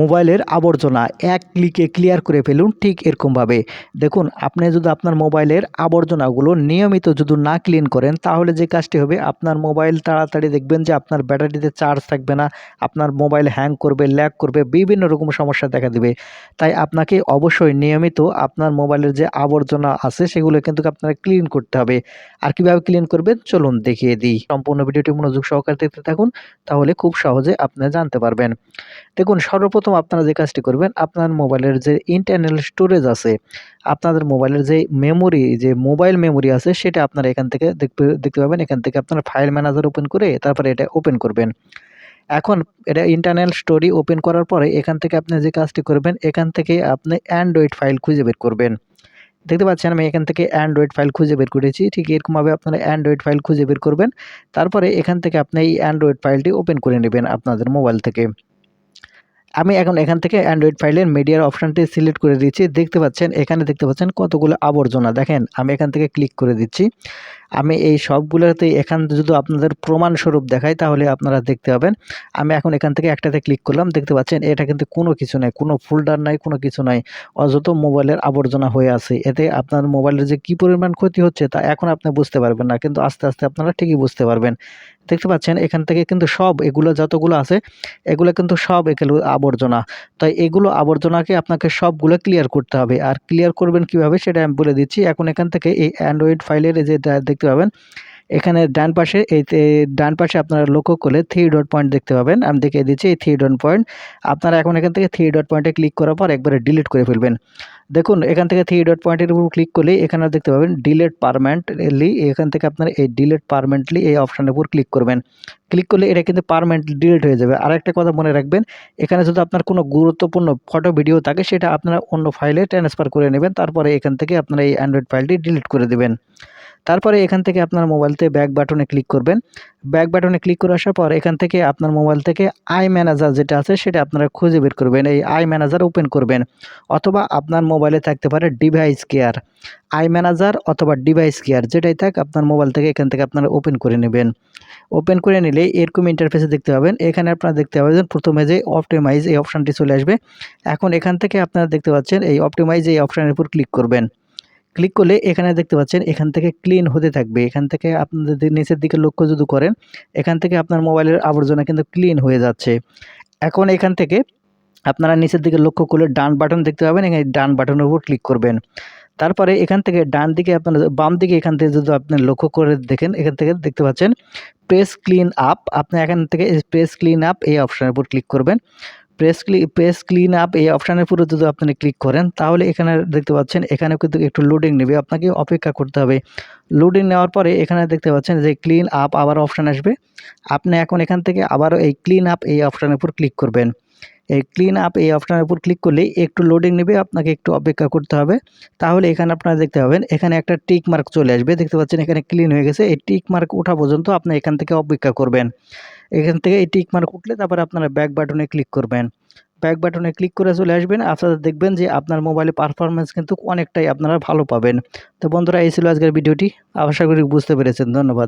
মোবাইলের আবর্জনা এক ক্লিকে ক্লিয়ার করে ফেলুন ঠিক এরকমভাবে। দেখুন, আপনি যদি আপনার মোবাইলের আবর্জনাগুলো নিয়মিত যদি না ক্লিন করেন, তাহলে যে কাজটি হবে, আপনার মোবাইল তাড়াতাড়ি দেখবেন যে আপনার ব্যাটারিতে চার্জ থাকবে না, আপনার মোবাইল হ্যাং করবে ল্যাগ করবে, বিভিন্ন রকম সমস্যা দেখা দেবে। তাই আপনাকে অবশ্যই নিয়মিত আপনার মোবাইলের যে আবর্জনা আছে, সেগুলো কিন্তু আপনারা ক্লিন করতে হবে। আর কীভাবে ক্লিন করবেন? চলুন দেখিয়ে দিই। সম্পূর্ণ ভিডিওটি মনোযোগ সহকারে দেখতে থাকুন, তাহলে খুব সহজে আপনি জানতে পারবেন। দেখুন, সর্বপ্রথম আপনারা যে কাজটি করবেন, আপনার মোবাইলের যে ইন্টারনাল স্টোরেজ আছে, আপনাদের মোবাইলের যে মেমোরি যে মোবাইল মেমোরি আছে, সেটা আপনারা এখান থেকে দেখতে দেখতে পাবেন। এখান থেকে আপনারা ফাইল ম্যানেজার ওপেন করে তারপরে এটা ওপেন করবেন। এখন এটা ইন্টারনাল স্টোরি ওপেন করার পরে এখান থেকে আপনি যে কাজটি করবেন, এখান থেকে আপনি অ্যান্ড্রয়েড ফাইল খুঁজে বের করবেন। দেখতে পাচ্ছেন, আমি এখান থেকে অ্যান্ড্রয়েড ফাইল খুঁজে বের করেছি। ঠিক এরকমভাবে আপনারা অ্যান্ড্রয়েড ফাইল খুঁজে বের করবেন। তারপরে এখান থেকে আপনি এই অ্যান্ড্রয়েড ফাইলটি ওপেন করে নেবেন আপনাদের মোবাইল থেকে। আমি এখন এখান থেকে অ্যান্ড্রয়েড ফাইলের মিডিয়ার অপশানটি সিলেক্ট করে দিচ্ছি। দেখতে পাচ্ছেন, এখানে দেখতে পাচ্ছেন কতগুলো আবর্জনা। দেখেন, আমি এখান থেকে ক্লিক করে দিচ্ছি। আমি এই সবগুলোতে এখান যদি আপনাদের প্রমাণস্বরূপ দেখাই, তাহলে আপনারা দেখতে পাবেন। আমি এখন এখান থেকে একটাতে ক্লিক করলাম, দেখতে পাচ্ছেন এটা কিন্তু কোনো কিছু নাই, কোনো ফোল্ডার নাই, কোনো কিছু নাই, অযথ মোবাইলের আবর্জনা হয়ে আছে। এতে আপনার মোবাইলের যে কী পরিমাণ ক্ষতি হচ্ছে, তা এখন আপনি বুঝতে পারবেন না, কিন্তু আস্তে আস্তে আপনারা ঠিকই বুঝতে পারবেন। দেখতে পাচ্ছেন এখান থেকে কিন্তু সব, এগুলো যতগুলো আছে, এগুলো কিন্তু সব এগুলো আবর্জনা। তাই এগুলো আবর্জনাকে আপনাকে সবগুলো ক্লিয়ার করতে হবে। আর ক্লিয়ার করবেন কীভাবে, সেটা আমি বলে দিচ্ছি। এখন এখান থেকে এই অ্যান্ড্রয়েড ফাইলের যে দেখতে পাবেন। এখানে ডান পাশে এই ডান পাশে আপনারা লক্ষ্য করলে থ্রি ডট পয়েন্ট দেখতে পাবেন। আমি দেখিয়ে দিচ্ছি এই থ্রি ডট পয়েন্ট আপনারা এখন এখান থেকে থ্রি ডট পয়েন্টে ক্লিক করার পর একবারে ডিলিট করে ফেলবেন। দেখুন, এখান থেকে থ্রি ডট পয়েন্টের উপর ক্লিক করলে এখানে দেখতে পাবেন ডিলেট পারমানেন্টলি এখান থেকে আপনারা এই ডিলেট পারমানেন্টলি এই অপশানের উপর ক্লিক করবেন। ক্লিক করলে এটা কিন্তু পারমানেন্টলি ডিলিট হয়ে যাবে। আর একটা কথা মনে রাখবেন, এখানে যদি আপনার কোনো গুরুত্বপূর্ণ ফটো ভিডিও থাকে, সেটা আপনারা অন্য ফাইলে ট্রান্সফার করে নেবেন। তারপরে এখান থেকে আপনারা এই অ্যান্ড্রয়েড ফাইলটি ডিলিট করে দেবেন। তারপরে এখান থেকে আপনার মোবাইলতে ব্যাক বাটনে ক্লিক করবেন। ব্যাক বাটনে ক্লিক করে আসার পর এখান থেকে আপনার মোবাইল থেকে আই ম্যানেজার যেটা আছে সেটা আপনারা খুঁজে বের করবেন। এই আই ম্যানেজার ওপেন করবেন। অথবা আপনার মোবাইলে থাকতে পারে ডিভাইস কেয়ার আই ম্যানেজার অথবা ডিভাইস কেয়ার যেটাই থাক আপনার মোবাইল থেকে এখান থেকে আপনারা ওপেন করে নেবেন। ওপেন করে নিলে এরকম ইন্টারফেসে দেখতে পাবেন। এখানে আপনারা দেখতে পাবেন প্রথমে যে অপটিমাইজ এই অপশানটি চলে আসবে। এখন এখান থেকে আপনারা দেখতে পাচ্ছেন এই অপটিমাইজ এই অপশানের উপর ক্লিক করবেন। ক্লিক করলে এখানে দেখতে পাচ্ছেন, এখান থেকে ক্লিন হতে থাকবে। এখান থেকে আপনাদের নিচের দিকে লক্ষ্য যদি করেন, এখান থেকে আপনার মোবাইলের আবর্জনা কিন্তু ক্লিন হয়ে যাচ্ছে। এখন এখান থেকে আপনারা নিচের দিকে লক্ষ্য করলে ডান বাটন দেখতে পাবেন, এখানে ডান বাটনের উপর ক্লিক করবেন। তারপরে এখান থেকে ডান দিকে আপনার, বাম দিকে এখান থেকে যদি আপনি লক্ষ্য করে দেখেন, এখান থেকে দেখতে পাচ্ছেন প্রেস ক্লিন আপ আপনি এখান থেকে প্রেস ক্লিন আপ এই অপশানের উপর ক্লিক করবেন। প্রেস ক্লি প্রেস ক্লিন আপ এই অপশানের পুরো যদি আপনি ক্লিক করেন, তাহলে এখানে দেখতে পাচ্ছেন এখানে কিন্তু একটু লোডিং নেবে, আপনাকে অপেক্ষা করতে হবে। লোডিং নেওয়ার পরে এখানে দেখতে পাচ্ছেন যে ক্লিন আপ আবার অপশান আসবে। আপনি এখন এখান থেকে আবারও এই ক্লিন আপ এই অপশানের উপর ক্লিক করবেন। এই ক্লিন আপ এই অপশানের উপর ক্লিক করলে একটু লোডিং নেবে, আপনাকে একটু অপেক্ষা করতে হবে। তাহলে এখানে আপনারা দেখতে পাবেন, এখানে একটা টিক মার্ক চলে আসবে, দেখতে পাচ্ছেন এখানে ক্লিন হয়ে গেছে। এই টিক মার্ক ওঠা পর্যন্ত আপনি এখান থেকে অপেক্ষা করবেন। এখান থেকে এই টিক মার্ক উঠলে তারপরে আপনারা ব্যাক বাটনে ক্লিক করবেন। ব্যাক বাটনে ক্লিক করে চলে আসবেন, আপনারা দেখবেন যে আপনার মোবাইলে পারফরমেন্স কিন্তু অনেকটাই আপনারা ভালো পাবেন। তো বন্ধুরা, এই ছিল আজকের ভিডিওটি। আশা করি বুঝতে পেরেছেন। ধন্যবাদ।